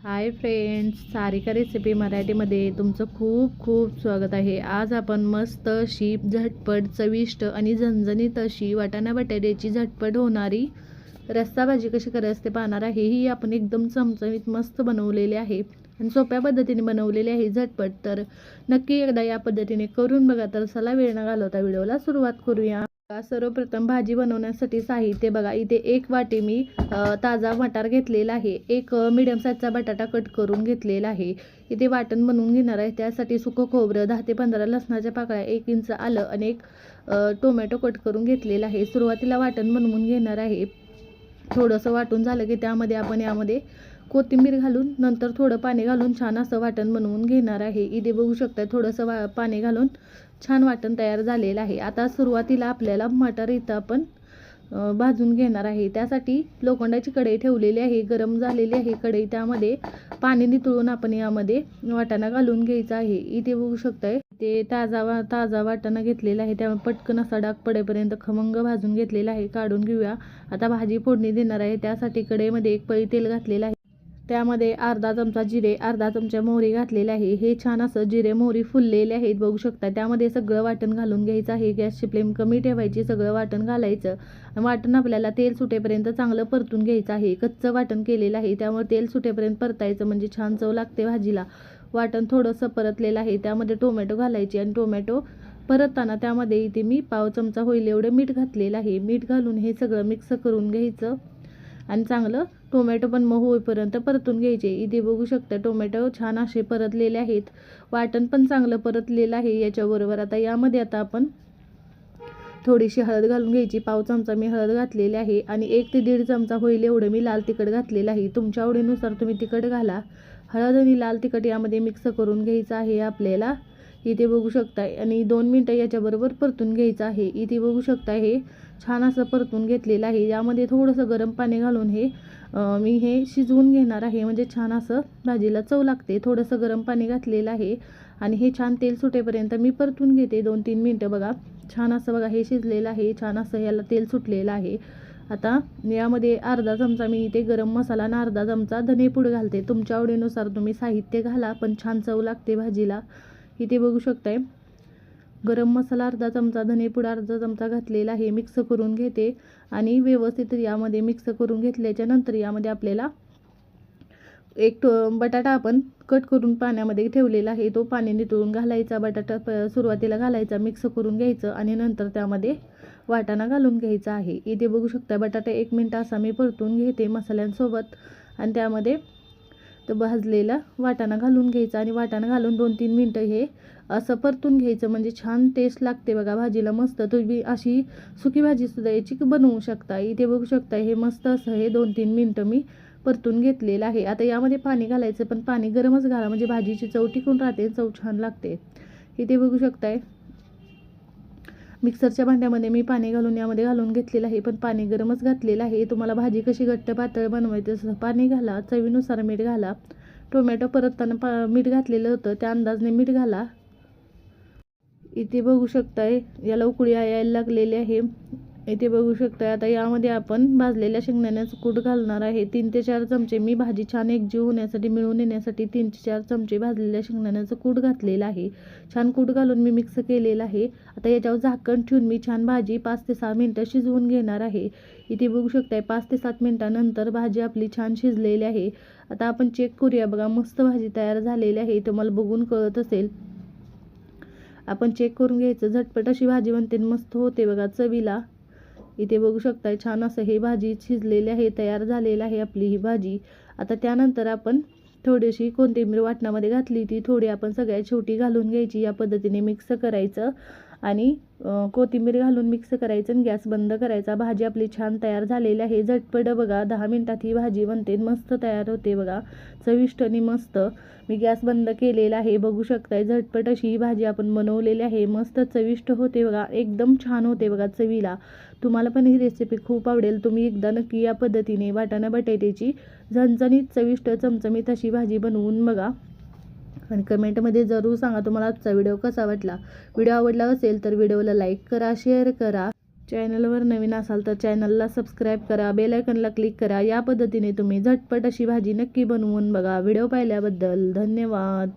Hi friends Sarika recipe मराठीमध्ये तुमचं खूप खूप स्वागत आहे. आज आपण मस्त अशी झटपट चविष्ट आणि झणझणीत अशी वाटाणा बटाट्याची झटपट होणारी रस्सा भाजी कशी करायची ते पाहणार आहे. ही आपण एकदम चमचमीत मस्त बनवलेली आहे आणि सोप्या पद्धतीने बनवलेली आहे झटपट. तर नक्की एकदा या पद्धतीने करून बघा. तर चला वेळ न घालवता व्हिडिओला सुरुवात करूया. सर्वप्रथम भाजी बनवण्यासाठी साहित्य बघा. इथे एक वाटी मी ताजा मटार घेतलेला आहे. एक मिडियम साईजचा बटाटा कट करून घेतलेला आहे. इथे वाटण बनवून घेणार आहे. त्यासाठी सुकं खोबरं दहा ते पंधरा लसणाच्या पाकळ्या एक इंच आलं आणि एक टोमॅटो कट करून घेतलेला आहे. सुरुवातीला वाटण बनवून घेणार आहे. थोडंसं वाटून झालं की त्यामध्ये आपण यामध्ये कोथिंबीर घालून नंतर थोडं पाणी घालून छान असं वाटण बनवून घेणार आहे. इथे बघू शकता थोडंसं वा पाणी घालून छान वाटण तयार झालेलं आहे. आता सुरुवातीला आपल्याला मटार इथं आपण भाजून घेणार आहे. त्यासाठी लोखंडाची कढई ठेवलेली आहे गरम झालेली आहे. कढई त्यामध्ये पाणी नितळून आपण यामध्ये वाटाणा घालून घ्यायचा आहे. इथे बघू शकताय ते ताजा वा ताजा वाटाणा घेतलेला आहे. त्यामुळे पटकन असा डाग पडेपर्यंत खमंग भाजून घेतलेला आहे. काढून घेऊया. आता भाजी फोडणी देणार आहे. त्यासाठी कढईमध्ये एक पळी तेल घातलेलं आहे. त्यामध्ये अर्धा चमचा जिरे अर्धा चमचा मोहरी घातलेले आहे. हे छान असं जिरे मोहरी फुललेले आहेत बघू शकता. त्यामध्ये सगळं वाटण घालून घ्यायचं आहे. गॅसची फ्लेम कमी ठेवायची सगळं वाटण घालायचं. आणि वाटण आपल्याला तेल सुटेपर्यंत चांगलं परतून घ्यायचं आहे. कच्चं वाटण केलेलं आहे. त्यामुळे तेल सुटेपर्यंत परतायचं म्हणजे छान चव लागते भाजीला. वाटण थोडंसं परतलेलं आहे. त्यामध्ये टोमॅटो घालायचे आणि टोमॅटो परतताना त्यामध्ये इथे मी पाव चमचा होईल एवढं मीठ घातलेलं आहे. मीठ घालून हे सगळं मिक्स करून घ्यायचं आणि चांगलं टोमॅटो पण मग होईपर्यंत परतून घ्यायचे. इथे बघू शकता टोमॅटो छान असे परतलेले आहेत. वाटण पण चांगलं परतलेलं आहे याच्याबरोबर. आता यामध्ये आता आपण थोडीशी हळद घालून घ्यायची. पाव चमचा मी हळद घातलेली आहे आणि एक ते दीड चमचा होईल एवढं मी लाल तिखट घातलेलं आहे. तुमच्या आवडीनुसार तुम्ही तिखट घाला. हळद आणि लाल तिखट यामध्ये मिक्स करून घ्यायचं आहे आपल्याला. इथे बघू शकताय आणि दोन मिनटं याच्याबरोबर परतून घ्यायचं आहे. इथे बघू शकता हे छान असं परतून घेतलेलं आहे. यामध्ये थोडंसं गरम पाणी घालून हे मी हे शिजवून घेणार आहे. म्हणजे छान असं भाजीला चव लागते. थोडंसं गरम पाणी घातलेलं आहे. आणि हे छान तेल सुटेपर्यंत मी परतून घेते दोन तीन मिनटं. बघा छान असं बघा हे शिजलेलं आहे. छान असं याला तेल सुटलेलं आहे. आता यामध्ये अर्धा चमचा मी इथे गरम मसाला आणि अर्धा चमचा धनेपूड घालते. तुमच्या आवडीनुसार तुम्ही साहित्य घाला पण छान चव लागते भाजीला. इथे बघू शकताय. गरम मसाला अर्धा चमचा धनेपूड अर्धा चमचा घातलेला आहे मिक्स करून घेते. आणि व्यवस्थित यामध्ये मिक्स करून घेतल्याच्या नंतर यामध्ये आपल्याला एक टो- बटाटा आपण कट करून पाण्यामध्ये ठेवलेला आहे. तो पाणी नितळून घालायचा बटाटा प सुरुवातीला घालायचा मिक्स करून घ्यायचं आणि नंतर त्यामध्ये वाटाणा घालून घ्यायचा आहे. इथे बघू शकता बटाटा एक मिनटं असा मी परतून घेते मसाल्यांसोबत. आणि त्यामध्ये तर भाजलेला वाटाणा घालून घ्यायचा आणि वाटाणा घालून दोन तीन मिनटं हे असं परतून घ्यायचं. म्हणजे छान टेस्ट लागते बघा भाजीला मस्त. तुम्ही अशी सुकी भाजीसुद्धा याची बनवू शकता इथे बघू शकता हे मस्त असं हे दोन तीन मिनटं मी परतून घेतलेलं आहे. आता यामध्ये पाणी घालायचं पण पाणी गरमच घाला. म्हणजे भाजीची चव टिकून राहते चव छान लागते. इथे बघू शकताय मिक्सरच्या भांड्यामध्ये मी पाणी घालून यामध्ये घालून घेतलेलं आहे. पण पाणी गरमच घातलेलं आहे. तुम्हाला भाजी कशी घट्ट पातळ बनवायची तसं पाणी घाला चवीनुसार मीठ घाला. टोमॅटो परतताना पा मीठ घातलेलं होतं त्या अंदाजने मीठ घाला. इथे बघू शकताय याला उकळी यायला लागलेली आहे. इथे बघू शकताय. आता यामध्ये आपण भाजलेल्या शेंगदाण्याचं कूट घालणार आहे. तीन ते चार चमचे मी भाजी छान एकजीव होण्यासाठी मिळून येण्यासाठी तीन ते चार चमचे भाजलेल्या शेंगदाण्याचं कूट घातलेलं आहे. छान कूट घालून मी मिक्स केलेलं आहे. आता याच्यावर झाकण ठेवून मी छान भाजी पाच ते सहा मिनटं शिजवून घेणार आहे. इथे बघू शकताय पाच ते सात मिनटानंतर भाजी आपली छान शिजलेली आहे. आता आपण चेक करूया. बघा मस्त भाजी तयार झालेली आहे. तुम्हाला बघून कळत असेल. आपण चेक करून घ्यायचं. झटपट अशी भाजी बनते आणि मस्त होते बघा चवीला. इथे बघू शकताय छान असं हे भाजी शिजलेली आहे तयार झालेली आहे आपली ही भाजी. आता त्यानंतर आपण थोडीशी कोथिंबीर वाटणामध्ये घातली ती थोडी आपण सगळ्यात शेवटी घालून घ्यायची. या पद्धतीने मिक्स करायचं. आणि कोथिंबीर घालून मिक्स करायचं आणि गॅस बंद करायचा. भाजी आपली छान तयार झालेली आहे. झटपट बघा दहा मिनटात ही भाजी बनते. मस्त तयार होते बघा. चविष्ट आणि मस्त. मी गॅस बंद केलेला आहे. बघू शकताय झटपट अशी ही भाजी आपण बनवलेली आहे. मस्त चविष्ट होते बघा. एकदम छान होते बघा चवीला. तुम्हाला पण ही रेसिपी खूप आवडेल. तुम्ही एकदा नक्की या पद्धतीने वाटाणा बटाट्याची झणझणीत चविष्ट चमचमीत अशी भाजी बनवून बघा. आणि कमेंटमध्ये जरूर सांगा तुम्हाला आजचा व्हिडिओ कसा वाटला. व्हिडिओ आवडला असेल तर व्हिडिओला लाईक करा शेअर करा. चॅनलवर नवीन असाल तर चॅनलला सबस्क्राईब करा बेल आयकनला क्लिक करा. या पद्धतीने तुम्ही झटपट अशी भाजी नक्की बनवून बघा. व्हिडिओ पाहिल्याबद्दल धन्यवाद.